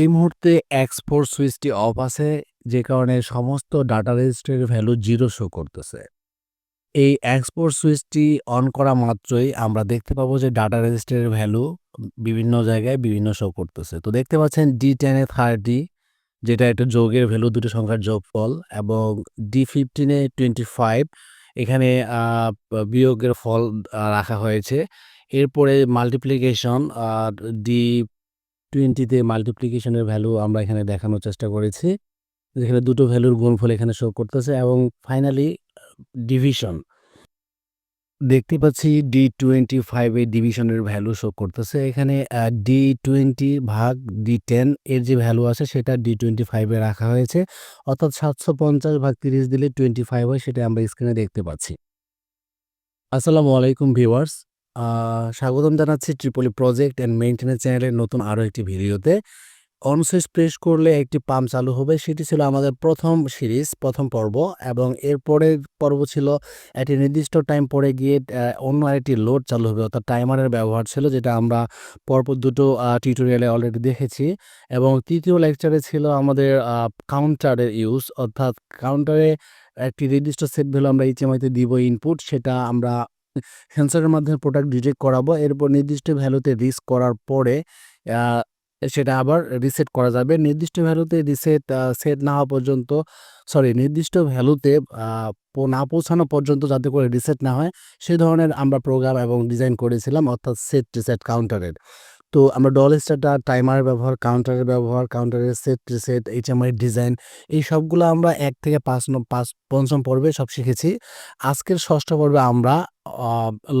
এই মুহূর্তে এক্স4 সুইচটি অফ আছে, যে কারণে সমস্ত ডাটা রেজিস্ট্রির ভ্যালু জিরো শো করতেছে। এই এক্স4 সুইচটি অন করা মাত্রই আমরা দেখতে পাবো যে ডাটা রেজিস্ট্রির ভ্যালু বিভিন্ন জায়গায় বিভিন্ন শো করতেছে। তো দেখতে পাচ্ছেন D10 এ 30 যেটা একটা যোগের ভ্যালু দুটো সংখ্যার যোগফল, এবং D15 এ 25 এখানে বিয়োগের ফল রাখা হয়েছে। এরপরে মাল্টিপ্লিকেশন আর D20 তে মাল্টিপ্লিকেশনের ভ্যালু আমরা এখানে দেখানোর চেষ্টা করেছি। যেখানে দুটো ভ্যালুর গুণফল এখানে শো করতেছে এবং ফাইনালি ডিভিশন। দেখতে পাচ্ছি D25 এ ডিভিশনের ভ্যালু শো করতেছে। এখানে ডি টোয়েন্টি ভাগ D10 এর যে ভ্যালু আছে সেটা ডি টোয়েন্টি ফাইভে রাখা হয়েছে। অর্থাৎ ৭৫০ ভাগ ৩০ দিলে 25 হয় সেটা আমরা স্ক্রিনে দেখতে পাচ্ছি। আসসালামু আলাইকুম ভিউয়ার্স। স্বাগতম জানাচ্ছি ট্রিপলি প্রজেক্ট অ্যান্ড মেইনটেন্যান্স চ্যানেলের নতুন আরও একটি ভিডিওতে। অন সুইচ প্রেস করলে একটি পাম্প চালু হবে। সেটি ছিল আমাদের প্রথম সিরিজ, প্রথম পর্ব এবং এর পরের পর্ব ছিল একটি নির্দিষ্ট টাইম পরে গিয়ে অন্য আরেকটি লোড চালু হবে অর্থাৎ টাইমারের ব্যবহার ছিল যেটা আমরা পরপর দুটো টিউটোরিয়ালে অলরেডি দেখেছি এবং তৃতীয় লেকচারে ছিল আমাদের কাউন্টারের ইউজ অর্থাৎ কাউন্টারে একটি নির্দিষ্ট সেট ভ্যালু আমরা এইচএমআই তে দিব ইনপুট সেটা আমরা সেন্সরের মাধ্যমে প্রোডাক্ট ডিটেক্ট করাবো। এরপর নির্দিষ্ট ভ্যালুতে রিস্ক করার পরে সেটা আবার রিসেট করা যাবে। নির্দিষ্ট ভ্যালুতে রিসেট সেট না হওয়া পর্যন্ত সরি নির্দিষ্ট ভ্যালুতে না পৌঁছানো পর্যন্ত যাতে করে রিসেট না হয় সে ধরনের আমরা প্রোগ্রাম এবং ডিজাইন করেছিলাম অর্থাৎ সেট রিসেট কাউন্টারের। তো আমরা ডল স্টার্টার, টাইমারের ব্যবহার, কাউন্টারের ব্যবহার, কাউন্টারের সেট রিসেট, এইচএমআই ডিজাইন এই সবগুলো আমরা এক থেকে পাঁচ ৫ ৫ম পর্বে সব শিখেছি। আজকের ষষ্ঠ পর্বে আমরা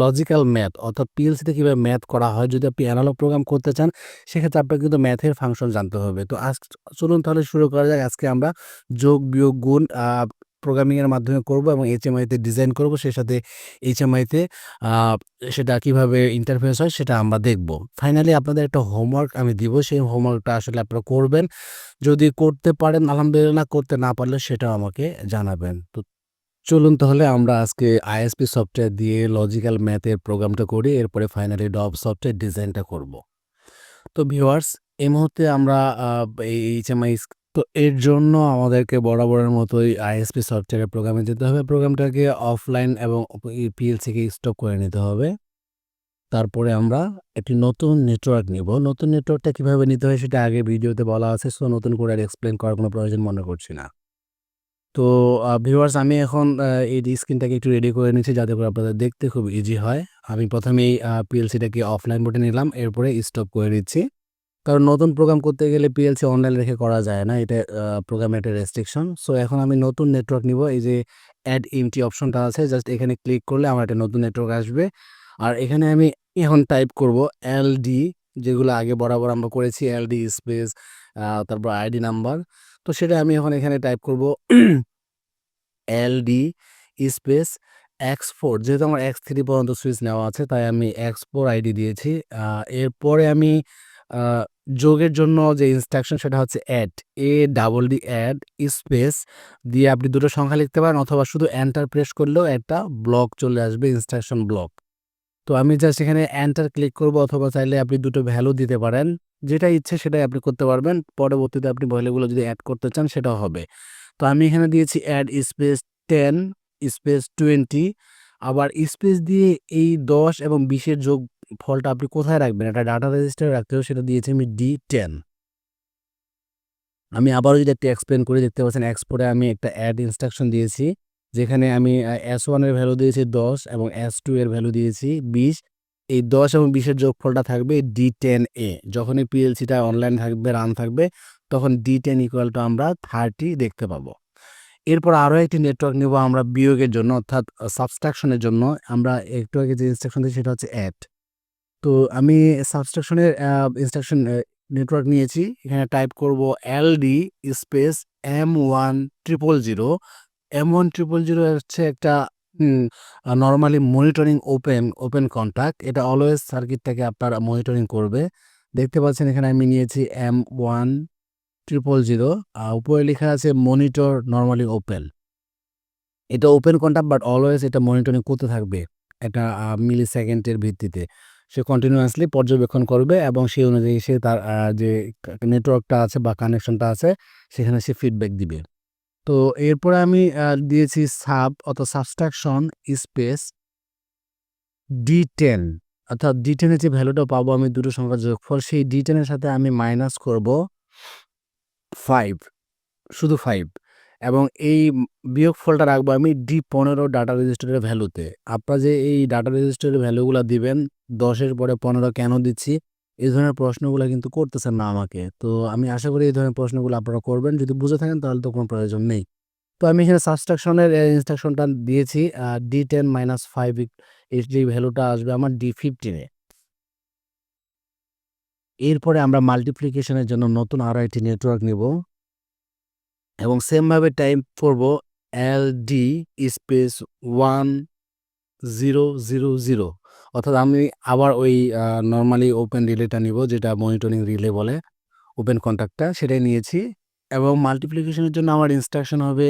লজিক্যাল ম্যাথ অর্থাৎ পিএলসিতে কীভাবে ম্যাথ করা হয় যদি আপনি অ্যানালগ প্রোগ্রাম করতে চান সেক্ষেত্রে আপনাকে কিন্তু ম্যাথের ফাংশন জানতে হবে। তো আজ চলুন তাহলে শুরু করা যাক। আজকে আমরা যোগ, বিয়োগ, গুণ প্রোগ্রামিংয়ের মাধ্যমে করব এবং এইচএমআই তে ডিজাইন করব। সেই সাথে এইচএমআই তে আ সেটা কীভাবে ইন্টারফেস হয় সেটা আমরা দেখব। ফাইনালি আপনাদের একটা হোমওয়ার্ক আমি দিব। সেই হোমওয়ার্কটা আসলে আপনারা করবেন। যদি করতে পারেন আলহামদুলিল্লাহ, করতে না পারলে সেটাও আমাকে জানাবেন। তো চলুন তাহলে আমরা আজকে আইএসপি সফটওয়্যার দিয়ে লজিক্যাল ম্যাথের প্রোগ্রামটা করি। এরপরে ফাইনালি ডব সফটওয়্যার ডিজাইনটা করব। তো ভিউয়ার্স, এই মুহূর্তে আমরা এই এইচএমআই তো এর জন্য আমাদেরকে বরাবরের মতোই আইএসপি সফটওয়্যারের প্রোগ্রামে যেতে হবে। প্রোগ্রামটাকে অফলাইন এবং পিএলসিকে স্টপ করে নিতে হবে। তারপরে আমরা একটি নতুন নেটওয়ার্ক নিব। নতুন নেটওয়ার্কটা কীভাবে নিতে হয় সেটা আগে ভিডিওতে বলা আছে। সো নতুন করে আর এক্সপ্লেন করার কোনো প্রয়োজন মনে করছি না। তো ভিউয়ার্স আমি এখন এই স্ক্রিনটাকে একটু রেডি করে নিচ্ছি যাতে করে আপনাদের দেখতে খুব ইজি হয়। আমি প্রথমেই আ পিএলসিটাকে অফলাইন মোডে নিলাম। এরপরে স্টপ করে দিচ্ছি। কারণ নতুন প্রোগ্রাম করতে গেলে পিএলসি অনলাইন রেখে করা যায় না। এটা প্রোগ্রামের একটা রেস্ট্রিকশন। সো এখন আমি নতুন নেটওয়ার্ক নিব। এই যে এড এমটি অপশনটা আছে জাস্ট এখানে ক্লিক করলে আমার একটা নতুন নেটওয়ার্ক আসবে। আর এখানে আমি এখন টাইপ করব এলডি যেগুলো আগে বরাবর আমরা করেছি এলডি স্পেস তারপর আইডি নাম্বার। তো সেটা আমি এখন এখানে টাইপ করব এলডি স্পেস এক্স ফোর যেহেতু আমার এক্স থ্রি পর্যন্ত সুইচ নেওয়া আছে, তাই আমি এক্স4 আইডি দিয়েছি। এরপরে আমি যোগের জন্য যে ইনস্ট্রাকশন সেটা হচ্ছে add A double D add space দিয়ে আপনি দুটো সংখ্যা লিখতে পারেন অথবা শুধু এন্টার প্রেস করলেও একটা ব্লক চলে আসবে ইনস্ট্রাকশন ব্লক। তো আমি জাস্ট এখানে এন্টার ক্লিক করব অথবা চাইলে আপনি দুটো ভ্যালু দিতে পারেন। যেটা ইচ্ছে সেটাই আপনি করতে পারবেন। পরবর্তীতে আপনি ভ্যালুগুলো যদি অ্যাড করতে চান সেটাও হবে। তো আমি এখানে দিয়েছি অ্যাড স্পেস টেন স্পেস 20 আবার স্পেস দিয়ে এই ১০ এবং বিশের যোগ ফলটা আপনি কোথায় রাখবেন? একটা ডাটা রেজিস্টারে রাখতে হবে সেটা দিয়েছি আমি D10 আমি আবারও যদি একটু এক্সপ্লেন করে দেখতে পাচ্ছেন এক্স4 এ আমি একটা অ্যাড ইনস্ট্রাকশন দিয়েছি। যেখানে আমি S1 এর ভ্যালু দিয়েছি ১০ এবং এস টু এর ভ্যালু দিয়েছি ২০ এই ১০ এবং ২০ এর যোগফলটা থাকবে D10 এ। যখনই পিএলসিটা অনলাইন থাকবে, রান থাকবে তখন D10 ইকুয়াল টু আমরা 30 দেখতে পাবো। এরপর আরও একটি নেটওয়ার্ক নেব আমরা বিয়োগের জন্য, অর্থাৎ সাবস্ট্রাকশনের জন্য আমরা একটু আগে যে ইনস্ট্রাকশন দিই সেটা হচ্ছে এড। তো আমি সাবস্ট্রাকশনের ইনস্ট্রাকশন নেটওয়ার্ক নিয়েছি। এখানে টাইপ করব এলডি স্পেস M100 M100 হচ্ছে একটা normally monitoring open open contact এটা অলওয়েজ সার্কিটটাকে আপনার মনিটরিং করবে। দেখতে পাচ্ছেন এখানে আমি নিয়েছি M100 আ, উপরে লেখা আছে মনিটর নর্মালি ওপেন। এটা ওপেন কনট্যাক্ট বাট অলওয়েজ এটা মনিটরিং করতে থাকবে। এটা মিলি সেকেন্ডের ভিত্তিতে। সে কন্টিনিউয়াসলি পর্যবেক্ষণ করবে এবং সেই অনুযায়ী সে তার যে নেটওয়ার্কটা আছে বা কানেকশনটা আছে, সেখানে সে ফিডব্যাক দিবে তো এরপরে আমি দিয়েছি সাব অর্থাৎ সাবস্ট্রাকশন স্পেস ডি টেন অর্থাৎ ডি টেনের যে ভ্যালুটা পাবো আমি দুটো সংখ্যার যোগফল, সেই ডি টেনের সাথে আমি মাইনাস করব ফাইভ শুধু ফাইভ এবং এই বিয়োগ ফলটা রাখব আমি ডি পনেরো ডাটা রেজিস্টারের ভ্যালুতে আপনারা যে এই ডাটা রেজিস্টারের ভ্যালুগুলো দিবেন, দশের পরে পনেরো কেন দিচ্ছি এই ধরনের প্রশ্নগুলো কিন্তু করতেছেন না আমাকে। তো আমি আশা করি এই ধরনের প্রশ্নগুলো আপনারা করবেন, যদি বুঝে থাকেন তাহলে তো কোনো প্রয়োজন নেই। তো আমি এখানে সাবস্ট্রাকশনের ইনস্ট্রাকশনটা দিয়েছি ডি টেন মাইনাস ফাইভ যে ভ্যালুটা আসবে আমার ডি ফিফটিনে এরপরে আমরা মাল্টিপ্লিকেশনের জন্য নতুন আরও একটি নেটওয়ার্ক নিব। এবং সেমভাবে টাইপ করব L D space one zero zero zero অর্থাৎ আমি আবার ওই নর্মালি ওপেন রিলেটা নিব, যেটা মনিটরিং রিলে বলে। ওপেন কন্ট্যাক্টটা সেটাই নিয়েছি। এবং মাল্টিপ্লিকেশনের জন্য আমার ইনস্ট্রাকশন হবে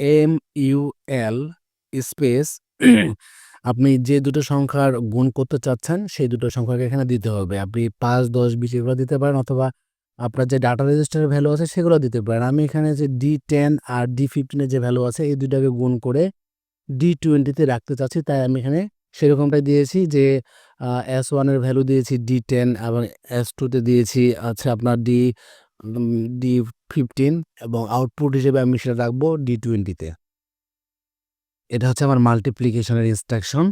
এম ইউ এল স্পেস আপনি যে দুটো সংখ্যার গুণ করতে চাচ্ছেন, সেই দুটো সংখ্যাকে এখানে দিতে হবে। আপনি পাঁচ, দশ, বিশ এগুলো দিতে পারেন অথবা আপনার যে ডাটা রেজিস্টারের ভ্যালু আছে, সেগুলো দিতে পারেন। আমি এখানে যে ডি টেন আর ডি ফিফটিনের যে ভ্যালু আছে, এই দুটাকে গুণ করে ডি টোয়েন্টিতে রাখতে চাচ্ছি। তাই আমি এখানে সেরকমটাই দিয়েছি যে এস ওয়ানের ভ্যালু দিয়েছি ডি টেন এবং এস টুতে দিয়েছি আছে আপনার ডি ডি ফিফটিন এবং আউটপুট হিসেবে আমি সেটা রাখব ডি টোয়েন্টিতে এটা হচ্ছে আমার মাল্টিপ্লিকেশনের ইনস্ট্রাকশন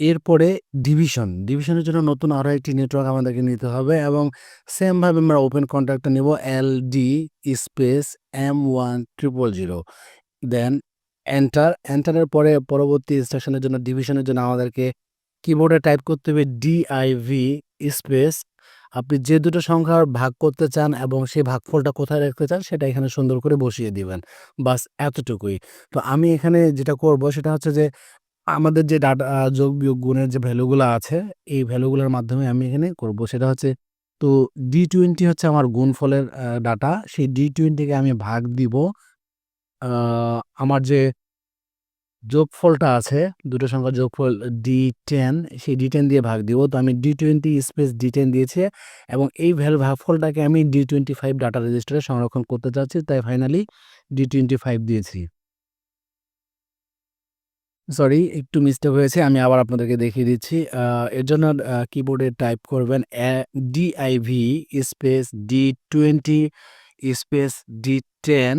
এরপরে ডিভিশন ডিভিশনের জন্য নতুন আরও একটি নেটওয়ার্ক আমাদেরকে নিতে হবে এবং সেমভাবে আমরা ওপেন কন্ট্রাক্টটা নেব L D space M one triple zero then enter এন্টারের পরে পরবর্তী ইনস্ট্রাকশনের জন্য ডিভিশনের জন্য আমাদেরকে কিবোর্ডে টাইপ করতে হবে ডিআইভি স্পেস আপনি যে দুটো সংখ্যার ভাগ করতে চান এবং সেই ভাগফলটা কোথায় রাখতে চান, সেটা এখানে সুন্দর করে বসিয়ে দিবেন। বাস এতটুকুই। তো আমি এখানে যেটা করব সেটা হচ্ছে যে, আমাদের যে ডাটা যোগ বিয়োগ গুণের যে ভ্যালুগুলো আছে, এই ভ্যালুগুলোর মাধ্যমে আমি এখানে করব। সেটা হচ্ছে, তো ডি টোয়েন্টি হচ্ছে আমার গুণফলের ডাটা। সেই ডি টোয়েন্টিকে আমি ভাগ দিব আমার যে যোগফলটা আছে, দুটো সংখ্যার যোগফল ডি টেন সেই ডি টেন দিয়ে ভাগ দিব। তো আমি D twenty space D ten দিয়েছি এবং এই ভ্যালু ভাগফলটাকে আমি ডি টোয়েন্টি ফাইভ ডাটা রেজিস্টারে সংরক্ষণ করতে চাচ্ছি তাই ফাইনালি ডি টোয়েন্টি ফাইভ দিয়েছি। সরি একটু মিস্টেক হয়েছে, আমি আবার আপনাদেরকে দেখিয়ে দিচ্ছি। এর জন্য কিবোর্ডে টাইপ করবেন DIV space D twenty space D ten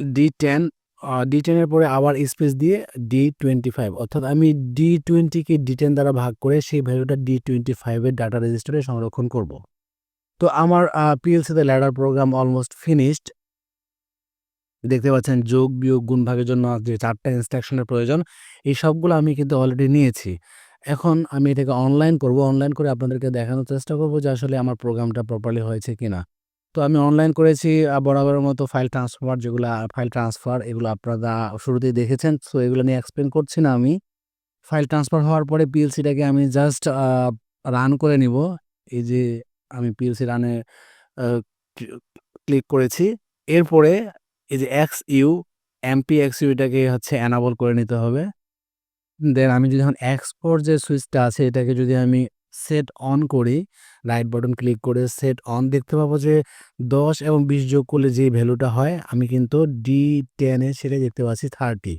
D ten D টেনের পরে আবার স্পেস দিয়ে ডি টোয়েন্টি ফাইভ অর্থাৎ আমি ডি টোয়েন্টিকে ডি টেন দ্বারা ভাগ করে সেই ভ্যালুটা ডি টোয়েন্টি ফাইভের ডাটা রেজিস্টারে সংরক্ষণ করব। তো আমার পিএলসিতে ল্যাডার প্রোগ্রাম অলমোস্ট ফিনিশড দেখতে পাচ্ছেন যোগ, বিয়োগ, গুণ ভাগের জন্য যে চারটা ইনস্ট্রাকশনের প্রয়োজন। এই সবগুলো আমি কিন্তু অলরেডি নিয়েছি। এখন আমি এটাকে অনলাইন করব। অনলাইন করে আপনাদেরকে দেখানোর চেষ্টা করব যে আসলে আমার প্রোগ্রামটা প্রপারলি হয়েছে কিনা। তো আমি অনলাইন করেছি বরাবরের মতো ফাইল ট্রান্সফার যেগুলো ফাইল ট্রান্সফার এগুলো আপনারা শুরুতেই দেখেছেন। সো এগুলো নিয়ে এক্সপ্লেন করছি না আমি। ফাইল ট্রান্সফার হওয়ার পরে পিএলসিটাকে আমি জাস্ট রান করে নিব। এই যে আমি পিএলসি রানে ক্লিক করেছি। এরপরে এই যে X U MP X U এটাকে হচ্ছে অ্যানাবল করে নিতে হবে। দেন আমি যদি এখন এক্সপোর্ট যে সুইচটা আছে, এটাকে যদি আমি সেট অন করি রাইট বাটন ক্লিক করে সেট অন দেখতে পাবো যে দশ এবং বিশ যোগ করলে যে ভ্যালুটা হয়, আমি কিন্তু ডি টেনে সেটা দেখতে পাচ্ছি থার্টি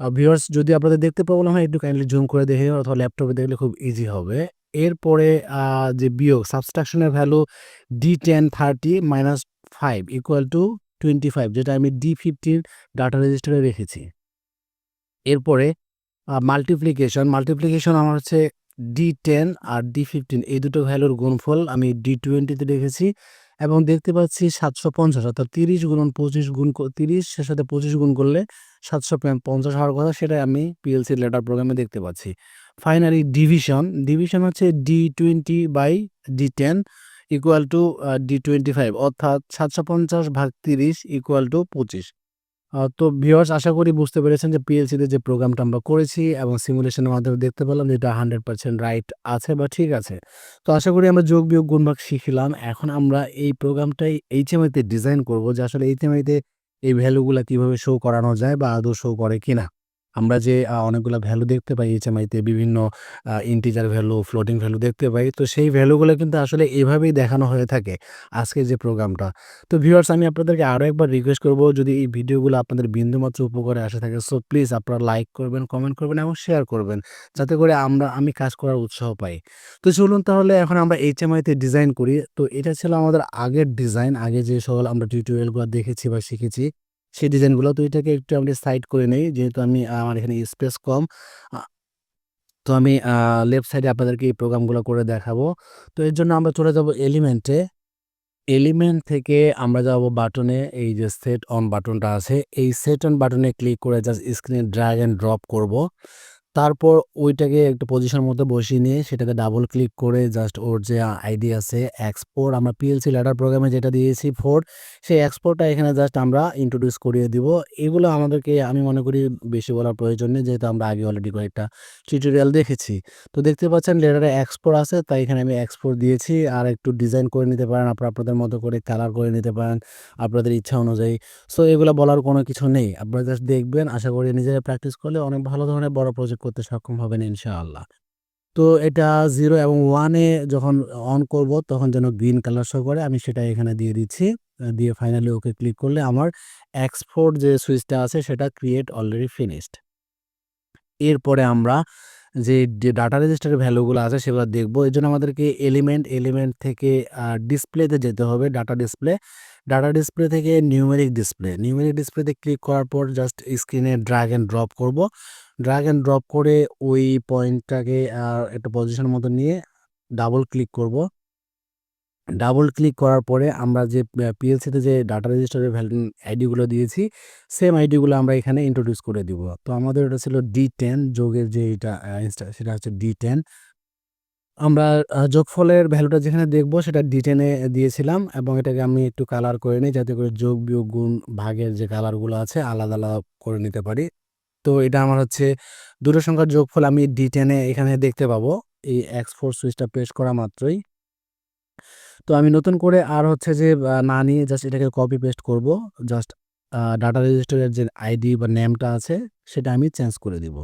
ভিউয়ার্স যদি আপনাদের দেখতে প্রবলেম হয়, একটু কাইন্ডলি জুম করে দেখে অথবা ল্যাপটপে দেখলে খুব ইজি হবে। এরপরে যে বিয়োগ সাবস্ট্রাকশনের value D ten thirty minus five equal to twenty five যেটা আমি ডি ফিফটিন ডাটা রেজিস্টারে রেখেছি। এরপরে মাল্টিপ্লিকেশন মাল্টিপ্লিকেশন আমার হচ্ছে ডি টেন আর ডি ফিফটিন এই দুটো ভ্যালুর গুণফল আমি ডি টোয়েন্টিতে রেখেছি এবং দেখতে পাচ্ছি সাতশো পঞ্চাশ, অর্থাৎ তিরিশ গুণন পঁচিশ গুণ তিরিশ সে সাথে পঁচিশ গুণ করলে সাতশো পঞ্চাশ হওয়ার কথা সেটা আমি পিএলসি লেটার প্রোগ্রামে দেখতে পাচ্ছি। ফাইনালি ডিভিশন ডিভিশন হচ্ছে D twenty by D ten equal to D twenty five অর্থাৎ সাতশো পঞ্চাশ ভাগ তিরিশ ইকুয়াল টু পঁচিশ। তো ভিউয়ার্স আশা করি বুঝতে পেরেছেন যে পিএলসিতে যে প্রোগ্রামটা আমরা করেছি এবং সিমুলেশনের মাধ্যমে দেখতে পেলাম যে এটা হান্ড্রেড পার্সেন্ট রাইট আছে বা ঠিক আছে। তো আশা করি আমরা যোগ, বিয়োগ, গুণভাগ শিখলাম। এখন আমরা এই প্রোগ্রামটাই এইচএমআইতে ডিজাইন করব যে আসলে এইচএমআইতে এই ভ্যালুগুলো কীভাবে শো করানো যায় বা আদৌ শো করে কিনা। আমরা যে অনেকগুলো ভ্যালু দেখতে পাই এইচএমআইতে বিভিন্ন ইন্টিজার ভ্যালু, ফ্লোটিং ভ্যালু দেখতে পাই। তো সেই ভ্যালুগুলো কিন্তু আসলে এভাবেই দেখানো হয়ে থাকে আজকে যে প্রোগ্রামটা। তো ভিউয়ার্স আমি আপনাদেরকে আরও একবার রিকোয়েস্ট করব যদি এই ভিডিওগুলো আপনাদের বিন্দুমাত্র উপকারে আসে থাকে সো প্লিজ আপনারা লাইক করবেন, কমেন্ট করবেন এবং শেয়ার করবেন। যাতে করে আমরা আমি কাজ করার উৎসাহ পাই। তো চলুন তাহলে এখন আমরা এইচএমআইতে ডিজাইন করি। তো এটা ছিল আমাদের আগের ডিজাইন। আগে যে সকল আমরা টিউটোরিয়ালগুলো দেখেছি বা শিখেছি সেই ডিজাইনগুলো। তো এটাকে একটু আমি সাইড করে নেই। যেহেতু আমি, আমার এখানে স্পেস কম। তো আমি লেফট সাইডে আপনাদেরকে এই প্রোগ্রামগুলো করে দেখাবো। তো এর জন্য আমরা চলে যাব এলিমেন্টে। এলিমেন্ট থেকে আমরা যাব বাটনে, এই যে সেট অন বাটনটা আছে। এই সেট অন বাটনে ক্লিক করে জাস্ট স্ক্রিনে ড্রাগ অ্যান্ড ড্রপ করব। তারপর ওইটাকে একটা পজিশন মতো বসিয়ে নিয়ে সেটাকে ডাবল ক্লিক করে জাস্ট ওর যে আইডি আছে এক্সপোর্ট আমরা পিএলসি ল্যাডার প্রোগ্রামে যেটা দিয়েছি ফোর সেই এক্সপোর্টটা এখানে জাস্ট আমরা ইন্ট্রোডিউস করিয়ে দিব। এগুলো আমাদেরকে, আমি মনে করি, বেশি বলার প্রয়োজন নেই, যেহেতু আমরা আগে অলরেডি কয়েকটা টিউটোরিয়াল দেখেছি। তো দেখতে পাচ্ছেন ল্যাডারে এক্সপোর্ট আছে, তাই এখানে আমি এক্সপোর্ট দিয়েছি। আর একটু ডিজাইন করে নিতে পারেন, আপনারা আপনাদের মতো করে কালার করে নিতে পারেন, আপনাদের ইচ্ছা অনুযায়ী। সো এগুলো বলার কোনো কিছু নেই। আপনারা জাস্ট দেখবেন, আশা করি নিজেরা প্র্যাকটিস করলে অনেক ভালো ধরনের বড় প্রজেক্ট করতে সক্ষম হবেন ইনশাআল্লাহ। তো এটা জিরো এবং ওয়ানে যখন অন করব, তখন যেন গ্রিন কালার শো করে, আমি সেটা এখানে দিয়ে দিচ্ছি। দিয়ে ফাইনালি ওকে ক্লিক করলে আমার এক্সপোর্ট যে সুইচটা আছে, সেটা ক্রিয়েট অলরেডি ফিনিশড। এরপরে আমরা যে ডাটা রেজিস্টারের ভ্যালুগুলো আছে সেগুলো দেখব দেখব। জন্য আমাদেরকে এলিমেন্ট, এলিমেন্ট থেকে ডিসপ্লেতে যেতে হবে ডাটা ডিসপ্লে। ডাটা ডিসপ্লে থেকে নিউমেরিক ডিসপ্লে। নিউমেরিক ডিসপ্লেতে ক্লিক করার পর জাস্ট স্ক্রিনে ড্রাগ অ্যান্ড ড্রপ করব। ড্রাগ অ্যান্ড ড্রপ করে ওই পয়েন্টটাকে একটা পজিশন মতো নিয়ে ডাবল ক্লিক করব। ডাবল ক্লিক করার পরে আমরা যে পিএলসিতে যে ডাটা রেজিস্টারের ভ্যালু আইডিগুলো দিয়েছি সেম আইডিগুলো আমরা এখানে ইন্ট্রোডিউস করে দিব। তো আমাদের এটা ছিল D10 যোগের যে এটা সেটা হচ্ছে D10 আমরা যোগফলের ভ্যালুটা যেখানে দেখব সেটা ডি টেনে দিয়েছিলাম এবং এটাকে আমি একটু কালার করে নিই যাতে করে যোগ, বিয়োগ, গুণ, ভাগের যে কালারগুলো আছে আলাদা, আলাদা করে নিতে পারি। তো এটা আমার হচ্ছে দুটো সংখ্যার যোগফল আমি ডি টেনে এখানে দেখতে পাবো। এই এক্স ফোর সুইচটা প্রেস করা মাত্রই। তো আমি নতুন করে আর হচ্ছে যে না নিয়ে জাস্ট এটাকে কপি পেস্ট করব। জাস্ট ডাটা রেজিস্টারের যে আইডি বা নেমটা আছে, সেটা আমি চেঞ্জ করে দিব।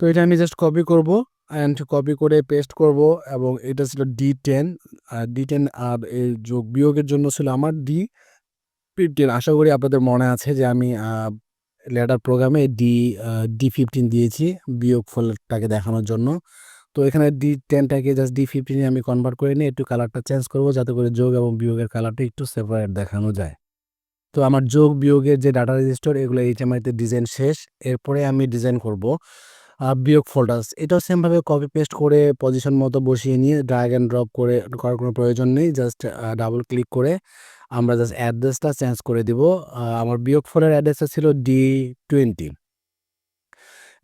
তো এটা আমি জাস্ট কপি করব অ্যান্ড কপি করে পেস্ট করব এবং এটা ছিল D10 আর D10 আর এই যোগ বিয়োগের জন্য ছিল আমার D15 আশা করি আপনাদের মনে আছে যে আমি ল্যাডার প্রোগ্রামে ডি ডি ফিফটিন দিয়েছি বিয়োগফলটাকে দেখানোর জন্য। তো এখানে ডি টেনটাকে জাস্ট D15 এ আমি কনভার্ট করে নিয়ে একটু কালারটা চেঞ্জ করব, যাতে করে যোগ এবং বিয়োগের কালারটা একটু সেপারেট দেখানো যায়। তো আমার যোগ, বিয়োগের যে ডাটা রেজিস্টার এগুলো এইচএমআইতে ডিজাইন শেষ। এরপরে আমি ডিজাইন করব বিয়োগ বিয়োগফলটা। এটাও সেমভাবে কপি পেস্ট করে পজিশন মতো বসিয়ে নিয়ে ড্র্যাগ অ্যান্ড ড্রপ করে করার কোনো প্রয়োজন নেই। জাস্ট ডাবল ক্লিক করে আমরা জাস্ট অ্যাড্রেসটা চেঞ্জ করে দিব। আমার বিয়োগ বিয়োগফলের অ্যাড্রেসটা ছিল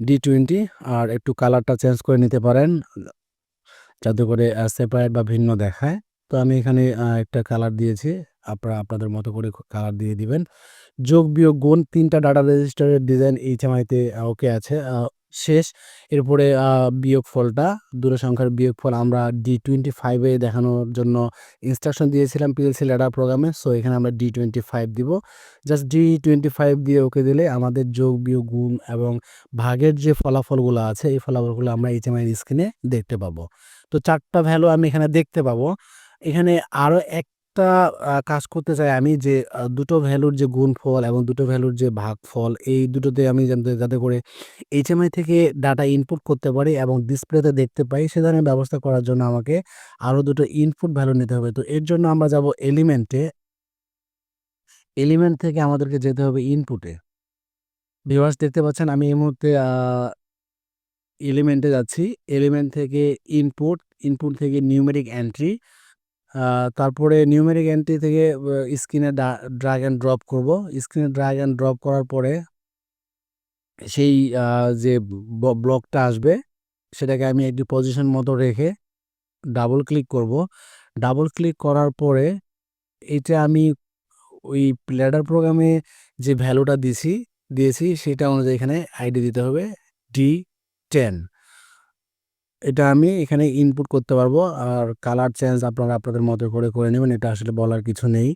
D20 D20 আর একটু কালারটা চেঞ্জ করে নিতে পারেন। যাতে করে সেপারেট বা ভিন্ন দেখায়। তো আমি এখানে একটা কালার দিয়েছি। আপনারা আপনাদের মতো করে কালার দিয়ে দিবেন। যোগ, বিয়োগ, গুণ তিনটা ডাটা রেজিস্টারের ডিজাইন এইচএমআইতে ওকে আছে। শেষ। এরপরে আ বিয়োগফলটা দুটো সংখ্যার বিয়োগফল আমরা ডি টোয়েন্টি ফাইভে দেখানোর জন্য ইনস্ট্রাকশন দিয়েছিলাম পিএলসি ল্যাডার প্রোগ্রামে। সো এখানে আমরা D25 দিব। জাস্ট D25 দিয়ে ওকে দিলে আমাদের যোগ, বিয়োগ, গুণ এবং ভাগের যে ফলাফলগুলো আছে এই ফলাফলগুলো আমরা এইচএমআই স্ক্রিনে দেখতে পাবো। তো চারটা ভ্যালু আমি এখানে দেখতে পাবো। এখানে আরও একটা কাজ করতে চাই আমি যে দুটো ভ্যালুর যে গুণফল এবং দুটো ভ্যালুর যে ভাগফল এই দুটোতে আমি যাতে যাতে করে এইচএমআই থেকে ডাটা ইনপুট করতে পারি এবং ডিসপ্লেতে দেখতে পাই সে ধরনের ব্যবস্থা করার জন্য আমাকে আরও দুটো ইনপুট ভ্যালু নিতে হবে। তো এর জন্য আমরা যাব এলিমেন্টে। এলিমেন্ট থেকে আমাদেরকে যেতে হবে ইনপুটে। ভিউয়ার্স দেখতে পাচ্ছেন আমি এই মুহূর্তে এলিমেন্টে যাচ্ছি। এলিমেন্ট থেকে ইনপুট, ইনপুট থেকে নিউমেরিক এন্ট্রি। তারপরে নিউমেরিক এন্ট্রি থেকে স্ক্রিনে ডা ড্র্যাগ অ্যান্ড ড্রপ করব। স্ক্রিনে ড্রাগ অ্যান্ড ড্রপ করার পরে সেই যে ব্লকটা আসবে, সেটাকে আমি একটি পজিশন মতো রেখে ডাবল ক্লিক করব। ডাবল ক্লিক করার পরে এটা আমি ওই ল্যাডার প্রোগ্রামে যে ভ্যালুটা দিছি, দিয়েছি, সেটা অনুযায়ী এখানে আইডি দিতে হবে D10 এটা আমি এখানে ইনপুট করতে পারব। আর কালার চেঞ্জ আপনারা আপনাদের মতো করে করে নেবেন। এটা আসলে বলার কিছু নেই।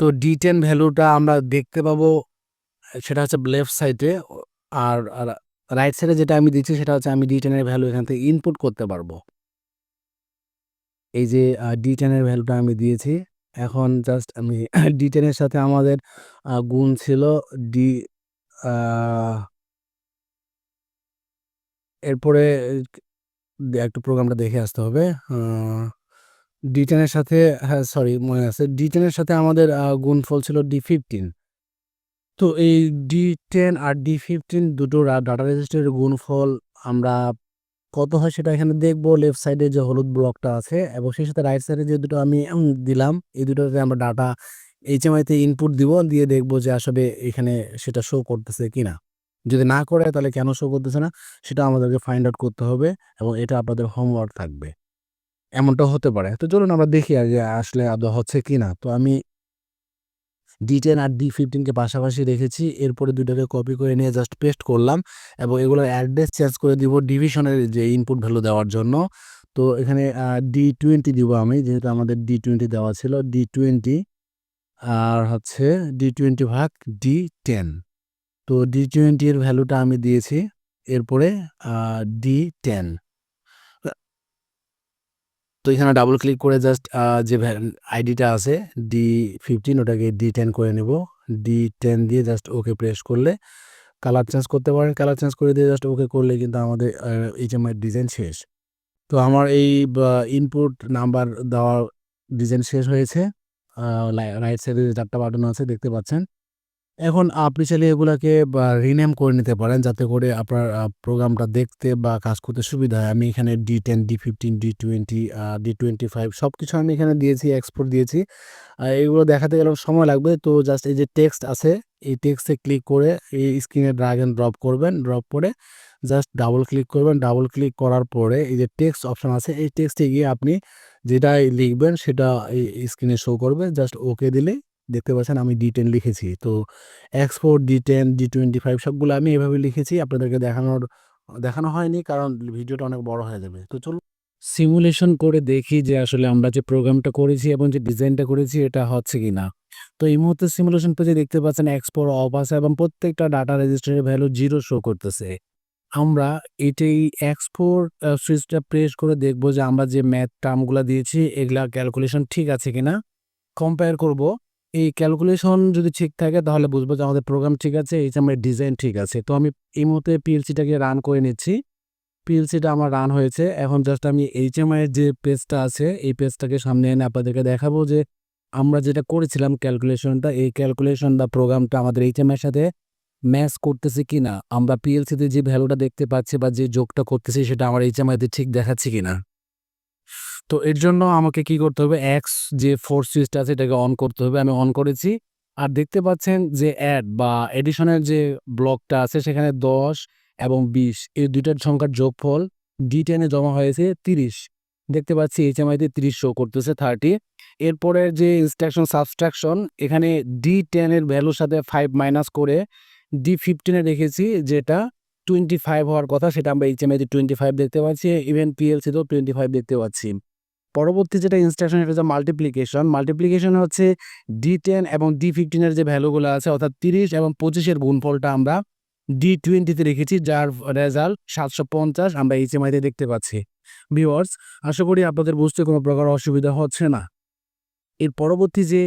তো D10 ভ্যালুটা আমরা দেখতে পাবো, সেটা হচ্ছে লেফট সাইডে আর রাইট সাইডে যেটা আমি দিচ্ছি, সেটা হচ্ছে আমি D10 এর ভ্যালু এখান থেকে ইনপুট করতে পারব। এই যে D10 এর ভ্যালুটা আমি দিয়েছি। এখন জাস্ট আমি D10 এর সাথে আমাদের গুণ ছিল ডি এরপরে একটু প্রোগ্রামটা দেখে আসতে হবে। ডি টেনের সাথে হ্যাঁ, সরি মনে আছে। ডি টেনের সাথে আমাদের গুণফল ছিল D15 তো এই D10 আর D15 দুটো রা ডাটা রেজিস্টারের গুণফল আমরা কত হয় সেটা এখানে দেখব। লেফট সাইডে যে হলুদ ব্লকটা আছে এবং সেই সাথে রাইট সাইডে যে দুটো আমি দিলাম, এই দুটোতে আমরা ডাটা HMI তে ইনপুট দিব। দিয়ে দেখব যে আসলে এখানে সেটা শো করতেছে কিনা। যদি না করে তাহলে কেন শো করতেছে না সেটা আমাদেরকে ফাইন্ড আউট করতে হবে এবং এটা আপনাদের হোমওয়ার্ক থাকবে। এমনটা হতে পারে। তো চলুন আমরা দেখি আগে আসলে আদৌ হচ্ছে কি না তো আমি D10 আর ডি ফিফটিনকে পাশাপাশি রেখেছি। এরপরে দুটাকে কপি করে নিয়ে জাস্ট পেস্ট করলাম এবং এগুলোর অ্যাড্রেস চেঞ্জ করে দিব ডিভিশনের যে ইনপুট ভ্যালু দেওয়ার জন্য। তো এখানে ডি টোয়েন্টি দিব আমি, যেহেতু আমাদের D20 দেওয়া ছিল। D20 আর হচ্ছে D20 ভাগ D10 তো D20 এর ভ্যালুটা আমি দিয়েছি। এরপরে ডি টেন তো এখানে ডাবল ক্লিক করে জাস্ট যে আইডিটা আছে D15 ওটাকে D10 করে নেব ডি টেন দিয়ে জাস্ট ওকে প্রেস করলে কালার চেঞ্জ করতে পারেন। কালার চেঞ্জ করে দিয়ে জাস্ট ওকে করলে কিন্তু আমাদের HMI ডিজাইন শেষ। তো আমার এই ইনপুট নাম্বার দেওয়ার ডিজাইন শেষ হয়েছে। রাইট সাইডে ৪ বাটন আছে, দেখতে পাচ্ছেন। এখন আপনি চাইলে এগুলাকে রিনেম করে নিতে পারেন যাতে করে আপনার প্রোগ্রামটা দেখতে বা কাজ করতে সুবিধা হয়। আমি এখানে D ten D fifteen D twenty D twenty five সব কিছু আমি এখানে দিয়েছি, এক্সপোর্ট দিয়েছি। এগুলো দেখাতে গেলে সময় লাগবে। তো জাস্ট এই যে টেক্সট আছে, এই টেক্সটে ক্লিক করে এই স্ক্রিনে ড্রাগ অ্যান্ড ড্রপ করবেন। ড্রপ করে জাস্ট ডাবল ক্লিক করবেন। ডাবল ক্লিক করার পরে এই যে টেক্সট অপশন আছে, এই টেক্সটে গিয়ে আপনি যেটাই লিখবেন সেটা এই স্ক্রিনে শো করবে। জাস্ট ওকে দিলেই দেখতে পাচ্ছেন আমি D10 লিখেছি। তো এক্সপোর্ট D10, D25 সবগুলো আমি এভাবে লিখেছি। আপনাদেরকে দেখানোর দেখানো হয়নি কারণ ভিডিওটা অনেক বড় হয়ে যাবে। তো চলুন সিমুলেশন করে দেখি যে আসলে আমরা যে প্রোগ্রামটা করেছি এবং যে ডিজাইনটা করেছি এটা হচ্ছে কি না তো এই মুহূর্তে সিমুলেশন পেজে দেখতে পাচ্ছেন এক্সপোর্ট অফ আছে এবং প্রত্যেকটা ডাটা রেজিস্টারের ভ্যালু জিরো শো করতেছে। আমরা এটাই এক্সপোর্ট আ সুইচটা প্রেস করে দেখব যে আমরা যে ম্যাথ টার্মগুলো দিয়েছি এগুলা ক্যালকুলেশন ঠিক আছে কিনা। কম্পেয়ার করব। এই ক্যালকুলেশন যদি ঠিক থাকে তাহলে বুঝব যে আমাদের প্রোগ্রাম ঠিক আছে, HMI ডিজাইন ঠিক আছে। তো আমি এই মুহূর্তে পিএলসিটাকে রান করে নিচ্ছি। পিএলসিটা আমার রান হয়েছে। এখন জাস্ট আমি এর যে পেজটা আছে এই পেজটাকে সামনে এনে আপনাদেরকে দেখাবো যে আমরা যেটা করেছিলাম ক্যালকুলেশনটা, এই ক্যালকুলেশন বা প্রোগ্রামটা আমাদের HMI এর সাথে ম্যাচ করতেছে কিনা। আমরা পিএলসিতে যে ভ্যালুটা দেখতে পাচ্ছি বা যে যোগটা করতেছি সেটা আমার HMI তে ঠিক দেখাচ্ছে কিনা। তো এর জন্য আমাকে কি করতে হবে এক্স যে ফোর সুইচটা আছে, এটাকে অন করতে হবে। আমি অন করেছি। আর দেখতে পাচ্ছেন যে অ্যাড বা এডিশনের যে ব্লকটা আছে, সেখানে ১০ এবং ২০ এই ২ টার সংখ্যার যোগফল ডি টেনে জমা হয়েছে ৩০ দেখতে পাচ্ছি HMI তে ৩০ শো করতেছে 30 এরপরের যে ইনস্ট্রাকশন সাবস্ট্রাকশন এখানে ডি টেনের ভ্যালুর সাথে ফাইভ মাইনাস করে ডি ফিফটিনে রেখেছি, যেটা 25 হওয়ার কথা, সেটা আমরা HMI তে 25 দেখতে পাচ্ছি। ইভেন পিএলসিতেও 25 দেখতে পাচ্ছি। পরবর্তী যেটা ইনস্ট্রাকশন সেটা হচ্ছে মাল্টিপ্লিকেশন। মাল্টিপ্লিকেশন হচ্ছে D10 এবং ডি ফিফটিনের যে ভ্যালুগুলো আছে, অর্থাৎ ৩০ এবং ২৫ এর গুণফলটা আমরা ডি টোয়েন্টিতে রেখেছি, যার রেজাল্ট ৭৫০ আমরা HMI তে দেখতে পাচ্ছি। ভিওয়ার্স আশা করি আপনাদের বুঝতে কোনো প্রকার অসুবিধা হচ্ছে না। এর পরবর্তী যে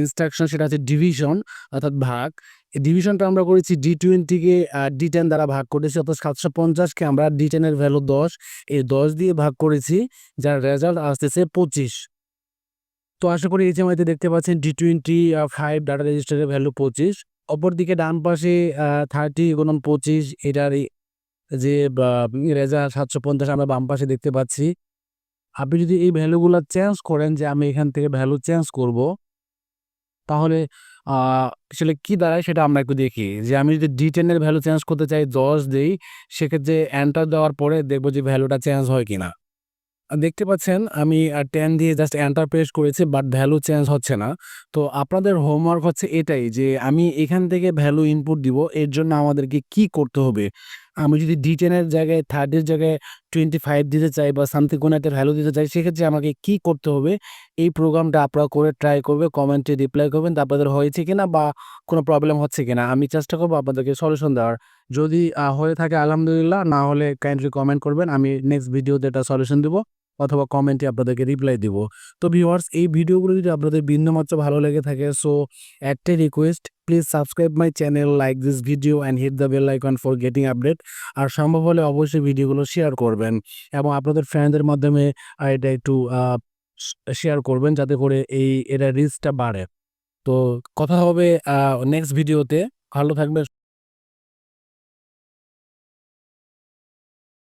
ইনস্ট্রাকশন সেটা হচ্ছে ডিভিশন অর্থাৎ ভাগ। এই ডিভিশনটা আমরা করেছি D20 কে আ D10 দ্বারা ভাগ করেছি, অর্থাৎ সাতশো পঞ্চাশকে আমরা D10 এর ভ্যালু ১০ এই ১০ দিয়ে ভাগ করেছি, যার রেজাল্ট আসতেছে ২৫ তো আশা করি তে দেখতে পাচ্ছেন ডি টোয়েন্টি ফাইভ ডাটা রেজিস্টারের ভ্যালু ২৫ অপরদিকে ডান পাশে থার্টি 30 গুণন 25 এটার যে রেজাল্ট ৭৫০ আমরা বাম পাশে দেখতে পাচ্ছি। আপনি যদি এই ভ্যালুগুলো চেঞ্জ করেন যে আমি এখান থেকে ভ্যালু চেঞ্জ করব, তাহলে আসলে কি দাঁড়ায় সেটা আমরা একটু দেখি। যে আমি যদি ডি টেনের ভ্যালু চেঞ্জ করতে চাই, দশ দিই, সেক্ষেত্রে এন্টার দেওয়ার পরে দেখব যে ভ্যালুটা চেঞ্জ হয় কি না দেখতে পাচ্ছেন, আমি টেন দিয়ে জাস্ট এন্টার প্রেস করেছি বাট ভ্যালু চেঞ্জ হচ্ছে না। তো আপনাদের হোমওয়ার্ক হচ্ছে এটাই, যে আমি এখান থেকে ভ্যালু ইনপুট দিব, এর জন্য আমাদেরকে কি করতে হবে? আমি যদি ডি টেনের জায়গায় থার্ডের জায়গায় টোয়েন্টি ফাইভ দিতে চাই বা সামথিং কোনো একটা ভ্যালু দিতে চাই, সেক্ষেত্রে আমাকে কি করতে হবে? এই প্রোগ্রামটা আপনারা করে ট্রাই করবে কমেন্টে রিপ্লাই করবেন তা আপনাদের হয়েছে কিনা বা কোনো প্রবলেম হচ্ছে কিনা। আমি চেষ্টা করব আপনাদেরকে সলিউশন দেওয়ার। যদি হয়ে থাকে আলহামদুলিল্লাহ, না হলে কাইন্ডলি কমেন্ট করবেন। আমি নেক্সট ভিডিওতে এটা সলিউশন দিব। অথবা কমেন্টে আপনাদেরকে রিপ্লাই দিব। তো ভিউয়ার্স এই ভিডিওগুলো যদি আপনাদের বিন্দুমাত্র ভালো লেগে থাকে সো একটাই request please subscribe my channel like this video and hit the bell icon for getting update আর সম্ভব হলে অবশ্যই ভিডিওগুলো শেয়ার করবেন এবং আপনাদের ফ্রেন্ডদের মাধ্যমে এটা একটু শেয়ার করবেন যাতে করে এই এটা রিচটা বাড়ে। তো কথা হবে নেক্সট ভিডিওতে ভালো থাকবে